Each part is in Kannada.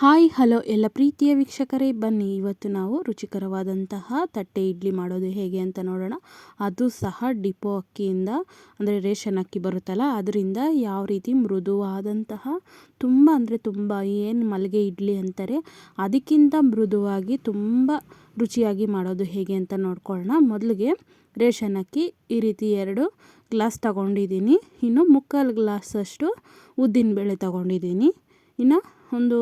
ಹಾಯ್, ಹಲೋ ಎಲ್ಲ ಪ್ರೀತಿಯ ವೀಕ್ಷಕರೇ, ಬನ್ನಿ ಇವತ್ತು ನಾವು ರುಚಿಕರವಾದಂತಹ ತಟ್ಟೆ ಇಡ್ಲಿ ಮಾಡೋದು ಹೇಗೆ ಅಂತ ನೋಡೋಣ. ಅದು ಸಹ ಡಿಪೋ ಅಕ್ಕಿಯಿಂದ, ಅಂದರೆ ರೇಷನ್ ಅಕ್ಕಿ ಬರುತ್ತಲ್ಲ, ಅದರಿಂದ ಯಾವ ರೀತಿ ಮೃದುವಾದಂತಹ, ತುಂಬ ಅಂದರೆ ತುಂಬ ಏನು ಮಲ್ಲಿಗೆ ಇಡ್ಲಿ ಅಂತಾರೆ, ಅದಕ್ಕಿಂತ ಮೃದುವಾಗಿ ತುಂಬ ರುಚಿಯಾಗಿ ಮಾಡೋದು ಹೇಗೆ ಅಂತ ನೋಡ್ಕೊಳ್ಳೋಣ. ಮೊದಲಿಗೆ ರೇಷನ್ ಅಕ್ಕಿ, ಈ ರೀತಿ ಎರಡು ಗ್ಲಾಸ್ ತಗೊಂಡಿದ್ದೀನಿ. ಇನ್ನು ಮುಕ್ಕಾಲು ಗ್ಲಾಸಷ್ಟು ಉದ್ದಿನಬೇಳೆ ತಗೊಂಡಿದ್ದೀನಿ. ಇನ್ನು ಒಂದು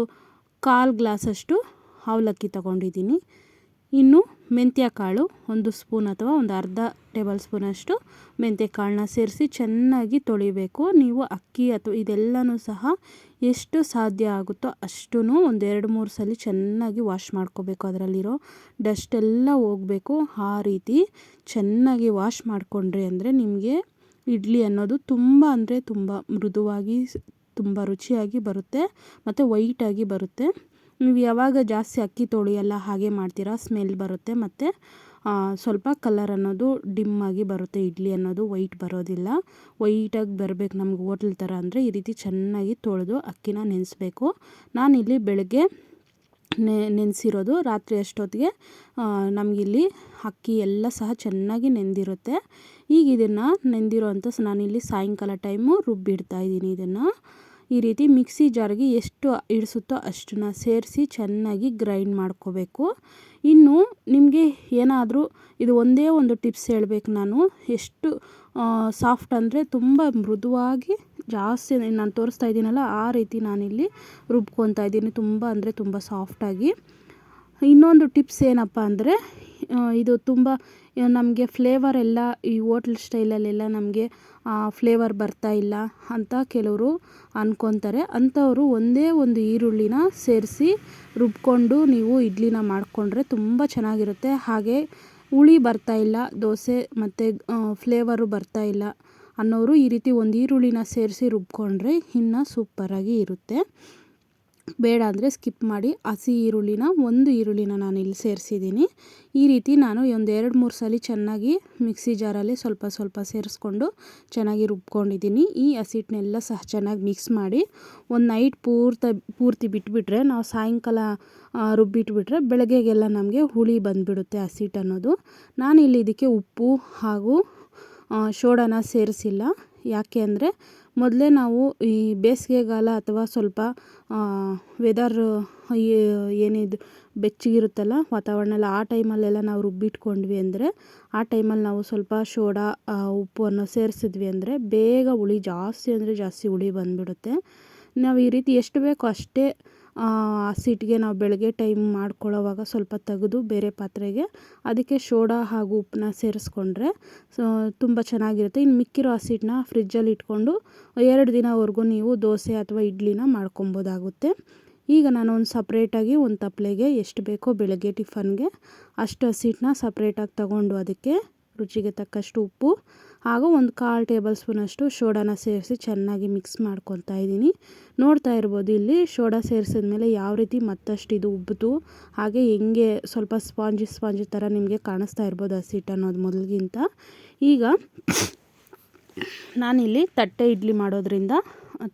ಕಾಲು ಗ್ಲಾಸಷ್ಟು ಅವಲಕ್ಕಿ ತಗೊಂಡಿದ್ದೀನಿ. ಇನ್ನು ಮೆಂತ್ಯ ಕಾಳು ಒಂದು ಸ್ಪೂನ್ ಅಥವಾ ಒಂದು ಅರ್ಧ ಟೇಬಲ್ ಸ್ಪೂನಷ್ಟು ಮೆಂತ್ಯ ಕಾಳನ್ನ ಸೇರಿಸಿ ಚೆನ್ನಾಗಿ ತೊಳಿಬೇಕು. ನೀವು ಅಕ್ಕಿ ಅಥವಾ ಇದೆಲ್ಲನೂ ಸಹ ಎಷ್ಟು ಸಾಧ್ಯ ಆಗುತ್ತೋ ಅಷ್ಟೂ ಒಂದೆರಡು ಮೂರು ಸಲ ಚೆನ್ನಾಗಿ ವಾಶ್ ಮಾಡ್ಕೋಬೇಕು ಅದರಲ್ಲಿರೋ ಡಸ್ಟ್ ಎಲ್ಲ ಹೋಗಬೇಕು. ಆ ರೀತಿ ಚೆನ್ನಾಗಿ ವಾಶ್ ಮಾಡಿಕೊಂಡ್ರಿ ಅಂದರೆ ನಿಮಗೆ ಇಡ್ಲಿ ಅನ್ನೋದು ತುಂಬ ಅಂದರೆ ತುಂಬ ಮೃದುವಾಗಿ ತುಂಬ ರುಚಿಯಾಗಿ ಬರುತ್ತೆ ಮತ್ತು ವೈಟಾಗಿ ಬರುತ್ತೆ. ನೀವು ಯಾವಾಗ ಜಾಸ್ತಿ ಅಕ್ಕಿ ತೊಳೆಯಲ್ಲ ಹಾಗೆ ಮಾಡ್ತೀರಾ ಸ್ಮೆಲ್ ಬರುತ್ತೆ ಮತ್ತು ಸ್ವಲ್ಪ ಕಲರ್ ಅನ್ನೋದು ಡಿಮ್ ಆಗಿ ಬರುತ್ತೆ, ಇಡ್ಲಿ ಅನ್ನೋದು ವೈಟ್ ಬರೋದಿಲ್ಲ. ವೈಟಾಗಿ ಬರಬೇಕು ನಮ್ಗೆ ಹೋಟ್ಲ್ ಥರ ಅಂದರೆ ಈ ರೀತಿ ಚೆನ್ನಾಗಿ ತೊಳೆದು ಅಕ್ಕಿನ ನೆನೆಸ್ಬೇಕು. ನಾನಿಲ್ಲಿ ಬೆಳಗ್ಗೆ ನೆ, ನೆನೆಸಿರೋದು ರಾತ್ರಿ ಅಷ್ಟೊತ್ತಿಗೆ ನಮಗಿಲ್ಲಿ ಅಕ್ಕಿ ಎಲ್ಲ ಸಹ ಚೆನ್ನಾಗಿ ನೆಂದಿರುತ್ತೆ. ಈಗ ಇದನ್ನು ನೆಂದಿರೋ ಅಂಥ ನಾನಿಲ್ಲಿ ಸಾಯಂಕಾಲ ಟೈಮು ರುಬ್ಬಿಡ್ತಾ ಇದ್ದೀನಿ ಇದನ್ನು. ಈ ರೀತಿ ಮಿಕ್ಸಿ ಜಾರ್ಗೆ ಎಷ್ಟು ಇಡಿಸುತ್ತೋ ಅಷ್ಟನ್ನ ಸೇರಿಸಿ ಚೆನ್ನಾಗಿ ಗ್ರೈಂಡ್ ಮಾಡ್ಕೋಬೇಕು. ಇನ್ನು ನಿಮಗೆ ಏನಾದರೂ ಇದು ಒಂದೇ ಒಂದು ಟಿಪ್ಸ್ ಹೇಳಬೇಕು ನಾನು. ಎಷ್ಟು ಸಾಫ್ಟ್ ಅಂದರೆ ತುಂಬ ಮೃದುವಾಗಿ ಜಾಸ್ತಿ ನಾನು ತೋರಿಸ್ತಾ ಇದ್ದೀನಲ್ಲ, ಆ ರೀತಿ ನಾನಿಲ್ಲಿ ರುಬ್ಕೊತಾ ಇದ್ದೀನಿ. ತುಂಬ ಅಂದರೆ ತುಂಬ ಸಾಫ್ಟಾಗಿ. ಇನ್ನೊಂದು ಟಿಪ್ಸ್ ಏನಪ್ಪ ಅಂದರೆ ಇದು ತುಂಬ ನಮಗೆ ಫ್ಲೇವರ್ ಎಲ್ಲ ಈ ಓಟ್ಲ್ ಸ್ಟೈಲಲ್ಲೆಲ್ಲ ನಮಗೆ ಫ್ಲೇವರ್ ಬರ್ತಾ ಇಲ್ಲ ಅಂತ ಕೆಲವರು ಅಂದ್ಕೊತಾರೆ ಅಂಥವರು ಒಂದೇ ಒಂದು ಈರುಳ್ಳಿನ ಸೇರಿಸಿ ರುಬ್ಕೊಂಡು ನೀವು ಇಡ್ಲಿನ ಮಾಡಿಕೊಂಡ್ರೆ ತುಂಬ ಚೆನ್ನಾಗಿರುತ್ತೆ. ಹಾಗೆ ಹುಳಿ ಬರ್ತಾ ಇಲ್ಲ, ದೋಸೆ ಮತ್ತು ಫ್ಲೇವರು ಬರ್ತಾ ಇಲ್ಲ ಅನ್ನೋರು ಈ ರೀತಿ ಒಂದು ಈರುಳ್ಳಿನ ಸೇರಿಸಿ ರುಬ್ಕೊಂಡ್ರೆ ಇನ್ನೂ ಸೂಪರಾಗಿ ಇರುತ್ತೆ. ಬೇಡ ಅಂದರೆ ಸ್ಕಿಪ್ ಮಾಡಿ ಹಸಿ ಈರುಳ್ಳಿನ ಒಂದು ಈರುಳ್ಳಿನ ನಾನು ಇಲ್ಲಿ ಸೇರಿಸಿದ್ದೀನಿ. ಈ ರೀತಿ ನಾನು ಒಂದು ಎರಡು ಮೂರು ಸಲ ಚೆನ್ನಾಗಿ ಮಿಕ್ಸಿ ಜಾರಲ್ಲಿ ಸ್ವಲ್ಪ ಸ್ವಲ್ಪ ಸೇರಿಸ್ಕೊಂಡು ಚೆನ್ನಾಗಿ ರುಬ್ಕೊಂಡಿದ್ದೀನಿ. ಈ ಹಸಿಟ್ಟನ್ನೆಲ್ಲ ಸಹ ಚೆನ್ನಾಗಿ ಮಿಕ್ಸ್ ಮಾಡಿ ಒಂದು ನೈಟ್ ಪೂರ್ತಿ ಪೂರ್ತಿ ಬಿಟ್ಬಿಟ್ರೆ ನಾವು ಸಾಯಂಕಾಲ ರುಬ್ಬಿಟ್ಬಿಟ್ರೆ ಬೆಳಗ್ಗೆಗೆಲ್ಲ ನಮಗೆ ಹುಳಿ ಬಂದುಬಿಡುತ್ತೆ ಹಸಿಟ್ಟು ಅನ್ನೋದು. ನಾನು ಇಲ್ಲಿ ಇದಕ್ಕೆ ಉಪ್ಪು ಹಾಗೂ ಶೋಡನ ಸೇರಿಸಿಲ್ಲ. ಯಾಕೆ ಅಂದರೆ ಮೊದಲೇ ನಾವು ಈ ಬೇಸಿಗೆಗಾಲ ಅಥವಾ ಸ್ವಲ್ಪ ವೆದರ್ ಏನಿದು, ಬೆಚ್ಚಗಿರುತ್ತಲ್ಲ ವಾತಾವರಣ ಎಲ್ಲ ಆ ಟೈಮಲ್ಲೆಲ್ಲ ನಾವು ರುಬ್ಬಿಟ್ಕೊಂಡ್ವಿ ಅಂದರೆ, ಆ ಟೈಮಲ್ಲಿ ನಾವು ಸ್ವಲ್ಪ ಶೋಡಾ ಉಪ್ಪನ್ನು ಸೇರಿಸಿದ್ವಿ ಅಂದರೆ ಬೇಗ ಹುಳಿ ಜಾಸ್ತಿ ಅಂದರೆ ಜಾಸ್ತಿ ಹುಳಿ ಬಂದುಬಿಡುತ್ತೆ. ನಾವು ಈ ರೀತಿ ಎಷ್ಟು ಬೇಕೋ ಅಷ್ಟೇ ಹಸಿಟ್ಟಿಗೆ ನಾವು ಬೆಳಗ್ಗೆ ಟೈಮ್ ಮಾಡ್ಕೊಳ್ಳೋವಾಗ ಸ್ವಲ್ಪ ತೆಗೆದು ಬೇರೆ ಪಾತ್ರೆಗೆ ಅದಕ್ಕೆ ಶೋಡಾ ಹಾಗೂ ಉಪ್ಪನ್ನ ಸೇರಿಸ್ಕೊಂಡ್ರೆ ಸೊ, ತುಂಬ ಚೆನ್ನಾಗಿರುತ್ತೆ. ಇನ್ನು ಮಿಕ್ಕಿರೋ ಹಸಿಟ್ಟನ್ನ ಫ್ರಿಜ್ಜಲ್ಲಿ ಇಟ್ಕೊಂಡು ಎರಡು ದಿನವರೆಗೂ ನೀವು ದೋಸೆ ಅಥವಾ ಇಡ್ಲಿನ ಮಾಡ್ಕೊಬೋದಾಗುತ್ತೆ. ಈಗ ನಾನು ಒಂದು ಸಪ್ರೇಟಾಗಿ ಒಂದು ತಪ್ಪಲೆಗೆ ಎಷ್ಟು ಬೇಕೋ ಬೆಳಗ್ಗೆ ಟಿಫನ್ಗೆ ಅಷ್ಟು ಹಸಿಟ್ಟನ್ನ ಸಪ್ರೇಟಾಗಿ ತಗೊಂಡು ಅದಕ್ಕೆ ರುಚಿಗೆ ತಕ್ಕಷ್ಟು ಉಪ್ಪು ಹಾಗೂ ಒಂದು ಕಾಲು ಟೇಬಲ್ ಸ್ಪೂನಷ್ಟು ಶೋಡಾನ ಸೇರಿಸಿ ಚೆನ್ನಾಗಿ ಮಿಕ್ಸ್ ಮಾಡ್ಕೊತಾ ಇದ್ದೀನಿ. ನೋಡ್ತಾ ಇರ್ಬೋದು, ಇಲ್ಲಿ ಶೋಡಾ ಸೇರಿಸಿದ ಮೇಲೆ ಯಾವ ರೀತಿ ಮತ್ತಷ್ಟು ಇದು ಉಬ್ಬಿತು ಹಾಗೆ ಹೆಂಗೆ ಸ್ವಲ್ಪ ಸ್ಪಾಂಜಿ ಸ್ಪಾಂಜಿ ಥರ ನಿಮಗೆ ಕಾಣಿಸ್ತಾ ಇರ್ಬೋದು ಹಸಿಟ್ಟು ಅನ್ನೋದು ಮೊದಲಿಗಿಂತ. ಈಗ ನಾನಿಲ್ಲಿ ತಟ್ಟೆ ಇಡ್ಲಿ ಮಾಡೋದ್ರಿಂದ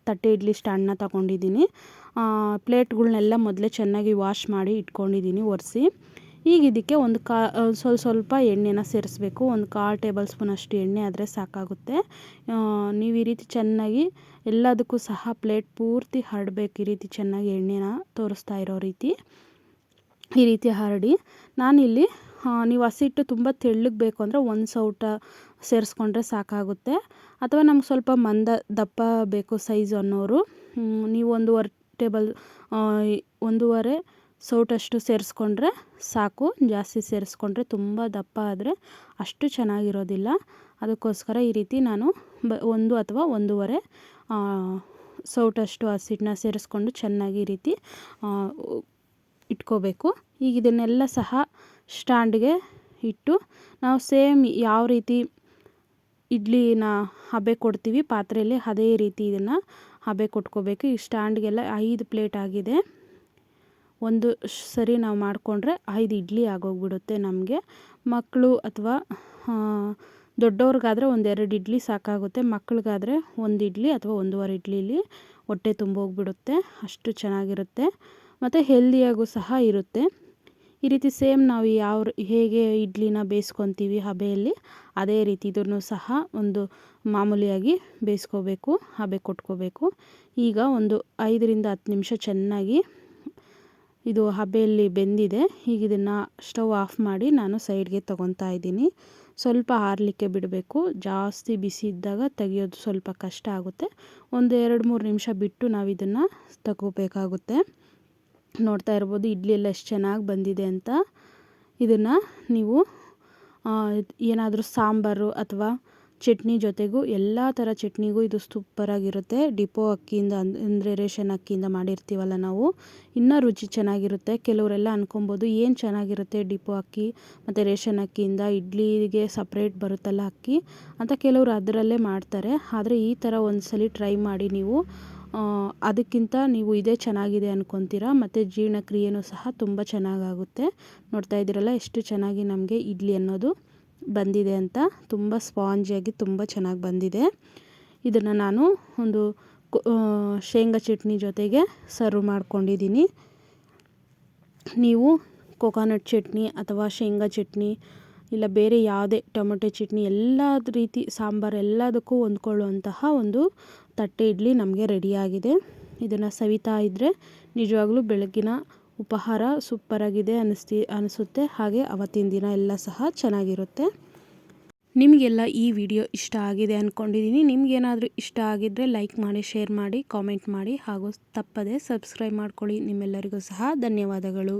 ತಟ್ಟೆ ಇಡ್ಲಿ ಸ್ಟ್ಯಾಂಡನ್ನ ತಗೊಂಡಿದ್ದೀನಿ. ಪ್ಲೇಟ್ಗಳನ್ನೆಲ್ಲ ಮೊದಲೇ ಚೆನ್ನಾಗಿ ವಾಶ್ ಮಾಡಿ ಇಟ್ಕೊಂಡಿದ್ದೀನಿ, ಒರೆಸಿ. ಈಗ ಇದಕ್ಕೆ ಒಂದು ಕಾ ಸ್ವಲ್ಪ ಸ್ವಲ್ಪ ಎಣ್ಣೆನ ಸೇರಿಸ್ಬೇಕು. ಒಂದು ಕಾಲು ಟೇಬಲ್ ಸ್ಪೂನ್ ಅಷ್ಟು ಎಣ್ಣೆ ಆದರೆ ಸಾಕಾಗುತ್ತೆ. ನೀವು ಈ ರೀತಿ ಚೆನ್ನಾಗಿ ಎಲ್ಲದಕ್ಕೂ ಸಹ ಪ್ಲೇಟ್ ಪೂರ್ತಿ ಹರಡಬೇಕು ಈ ರೀತಿ ಚೆನ್ನಾಗಿ ಎಣ್ಣೆನ ತೋರಿಸ್ತಾ ಇರೋ ರೀತಿ. ಈ ರೀತಿ ಹರಡಿ. ನಾನಿಲ್ಲಿ ನೀವು ಹಸಿಟ್ಟು ತುಂಬ ತೆಳ್ಳಗೆ ಬೇಕು ಅಂದರೆ ಒಂದು ಸೌಟ ಸೇರಿಸ್ಕೊಂಡ್ರೆ ಸಾಕಾಗುತ್ತೆ. ಅಥವಾ ನಮ್ಗೆ ಸ್ವಲ್ಪ ಮಂದ ದಪ್ಪ ಬೇಕು ಸೈಜ್ ಅನ್ನೋರು. ನೀವು ಒಂದೂವರೆ ಟೇಬಲ್ ಒಂದೂವರೆ ಸೌಟಷ್ಟು ಸೇರಿಸ್ಕೊಂಡ್ರೆ ಸಾಕು, ಜಾಸ್ತಿ ಸೇರಿಸ್ಕೊಂಡ್ರೆ ತುಂಬ ದಪ್ಪ ಆದರೆ ಅಷ್ಟು ಚೆನ್ನಾಗಿರೋದಿಲ್ಲ. ಅದಕ್ಕೋಸ್ಕರ ಈ ರೀತಿ ನಾನು ಬ, ಒಂದು ಅಥವಾ ಒಂದೂವರೆ ಸೌಟಷ್ಟು ಹಸಿಟ್ಟನ್ನ ಸೇರಿಸ್ಕೊಂಡು ಚೆನ್ನಾಗಿ ಈ ರೀತಿ ಇಟ್ಕೋಬೇಕು. ಈಗ ಇದನ್ನೆಲ್ಲ ಸಹ ಸ್ಟ್ಯಾಂಡ್ಗೆ ಇಟ್ಟು ನಾವು ಸೇಮ್ ಯಾವ ರೀತಿ ಇಡ್ಲಿನ ಹಬೆ ಕೊಡ್ತೀವಿ, ಪಾತ್ರೆಯಲ್ಲಿ ಅದೇ ರೀತಿ ಇದನ್ನು ಹಬೆ ಕೊಟ್ಕೋಬೇಕು. ಈ ಸ್ಟ್ಯಾಂಡ್ಗೆಲ್ಲ ಐದು ಪ್ಲೇಟ್ ಆಗಿದೆ. ಒಂದು ಸರಿ ನಾವು ಮಾಡಿಕೊಂಡ್ರೆ ಐದು ಇಡ್ಲಿ ಆಗೋಗ್ಬಿಡುತ್ತೆ ನಮಗೆ. ಮಕ್ಕಳು ಅಥವಾ ದೊಡ್ಡವ್ರಿಗಾದರೆ ಒಂದೆರಡು ಇಡ್ಲಿ ಸಾಕಾಗುತ್ತೆ. ಮಕ್ಳಿಗಾದರೆ ಒಂದು ಇಡ್ಲಿ ಅಥವಾ ಒಂದೂವರೆ ಇಡ್ಲಿಲಿ ಹೊಟ್ಟೆ ತುಂಬೋಗ್ಬಿಡುತ್ತೆ. ಅಷ್ಟು ಚೆನ್ನಾಗಿರುತ್ತೆ. ಮತ್ತು ಹೆಲ್ದಿಯಾಗೂ ಸಹ ಇರುತ್ತೆ. ಈ ರೀತಿ ಸೇಮ್ ನಾವು ಯಾವ ಹೇಗೆ ಇಡ್ಲಿನ ಬೇಯಿಸ್ಕೊತೀವಿ ಹಬೆಯಲ್ಲಿ, ಅದೇ ರೀತಿ ಇದನ್ನು ಸಹ ಒಂದು ಮಾಮೂಲಿಯಾಗಿ ಬೇಯಿಸ್ಕೋಬೇಕು, ಹಬೆ ಕೊಟ್ಕೋಬೇಕು. ಈಗ ಒಂದು ಐದರಿಂದ ಹತ್ತು ನಿಮಿಷ ಚೆನ್ನಾಗಿ ಇದು ಹಬೆಯಲ್ಲಿ ಬೆಂದಿದೆ. ಈಗ ಇದನ್ನು ಸ್ಟವ್ ಆಫ್ ಮಾಡಿ ನಾನು ಸೈಡ್ಗೆ ತೊಗೊತಾ ಇದ್ದೀನಿ. ಸ್ವಲ್ಪ ಆರಲಿಕ್ಕೆ ಬಿಡಬೇಕು. ಜಾಸ್ತಿ ಬಿಸಿ ಇದ್ದಾಗ ತೆಗಿಯೋದು ಸ್ವಲ್ಪ ಕಷ್ಟ ಆಗುತ್ತೆ. ಒಂದು ಎರಡು ಮೂರು ನಿಮಿಷ ಬಿಟ್ಟು ನಾವು ಇದನ್ನು ತಗೋಬೇಕಾಗುತ್ತೆ. ನೋಡ್ತಾ ಇರ್ಬೋದು ಇಡ್ಲಿ ಎಲ್ಲ ಎಷ್ಟು ಚೆನ್ನಾಗಿ ಬಂದಿದೆ ಅಂತ. ಇದನ್ನು ನೀವು ಏನಾದರೂ ಸಾಂಬಾರು ಅಥವಾ ಚಟ್ನಿ ಜೊತೆಗೂ ಎಲ್ಲ ಥರ ಚಟ್ನಿಗೂ ಇದು ಸೂಪರಾಗಿರುತ್ತೆ ಡಿಪೋ ಅಕ್ಕಿಯಿಂದ ಅಂದರೆ ರೇಷನ್ ಅಕ್ಕಿಯಿಂದ ಮಾಡಿರ್ತೀವಲ್ಲ ನಾವು, ಇನ್ನೂ ರುಚಿ ಚೆನ್ನಾಗಿರುತ್ತೆ. ಕೆಲವರೆಲ್ಲ ಅಂದ್ಕೊಬೋದು ಏನು ಚೆನ್ನಾಗಿರುತ್ತೆ ಡಿಪೋ ಅಕ್ಕಿ ಮತ್ತು ರೇಷನ್ ಅಕ್ಕಿಯಿಂದ, ಇಡ್ಲಿಗೆ ಸಪ್ರೇಟ್ ಬರುತ್ತಲ್ಲ ಅಕ್ಕಿ ಅಂತ ಕೆಲವರು ಅದರಲ್ಲೇ ಮಾಡ್ತಾರೆ. ಆದರೆ ಈ ಥರ ಒಂದ್ಸಲಿ ಟ್ರೈ ಮಾಡಿ ನೀವು ಅದಕ್ಕಿಂತ ನೀವು ಇದೇ ಚೆನ್ನಾಗಿದೆ ಅಂದ್ಕೊತೀರಾ ಮತ್ತು ಜೀರ್ಣಕ್ರಿಯೆನೂ ಸಹ ತುಂಬ ಚೆನ್ನಾಗಾಗುತ್ತೆ. ನೋಡ್ತಾ ಇದ್ದೀರಲ್ಲ ಎಷ್ಟು ಚೆನ್ನಾಗಿ ನಮಗೆ ಇಡ್ಲಿ ಅನ್ನೋದು. ಬಂದಿದೆ ಅಂತ ತುಂಬ ಸ್ಪಾಂಜಿಯಾಗಿ ತುಂಬ ಚೆನ್ನಾಗಿ ಬಂದಿದೆ. ಇದನ್ನು ನಾನು ಒಂದು ಶೇಂಗಾ ಚಟ್ನಿ ಜೊತೆಗೆ ಸರ್ವ್ ಮಾಡ್ಕೊಂಡಿದ್ದೀನಿ ನೀವು ಕೊಕೊನಟ್ ಚಟ್ನಿ ಅಥವಾ ಶೇಂಗಾ ಚಟ್ನಿ ಇಲ್ಲ ಬೇರೆ ಯಾವುದೇ ಟೊಮೆಟೊ ಚಟ್ನಿ ಎಲ್ಲ ರೀತಿ ಸಾಂಬಾರು ಎಲ್ಲದಕ್ಕೂ ಹೊಂದ್ಕೊಳ್ಳುವಂತಹ ಒಂದು ತಟ್ಟೆ ಇಡ್ಲಿ ನಮಗೆ ರೆಡಿಯಾಗಿದೆ ಇದನ್ನು ಸವಿತಾ ಇದ್ದರೆ ನಿಜವಾಗ್ಲೂ ಬೆಳಗ್ಗಿನ ಉಪಹಾರ ಸೂಪರಾಗಿದೆ ಅನ್ನಿಸ್ತಿ ಅನಿಸುತ್ತೆ. ಹಾಗೆ ಅವತ್ತಿನ ದಿನ ಎಲ್ಲ ಸಹ ಚೆನ್ನಾಗಿರುತ್ತೆ. ನಿಮಗೆಲ್ಲ ಈ ವಿಡಿಯೋ ಇಷ್ಟ ಆಗಿದೆ ಅಂದ್ಕೊಂಡಿದ್ದೀನಿ ನಿಮಗೇನಾದರೂ ಇಷ್ಟ ಆಗಿದ್ದರೆ ಲೈಕ್ ಮಾಡಿ, ಶೇರ್ ಮಾಡಿ, ಕಾಮೆಂಟ್ ಮಾಡಿ. ಹಾಗೂ ತಪ್ಪದೆ ಸಬ್ಸ್ಕ್ರೈಬ್ ಮಾಡ್ಕೊಳ್ಳಿ. ನಿಮ್ಮೆಲ್ಲರಿಗೂ ಸಹ ಧನ್ಯವಾದಗಳು.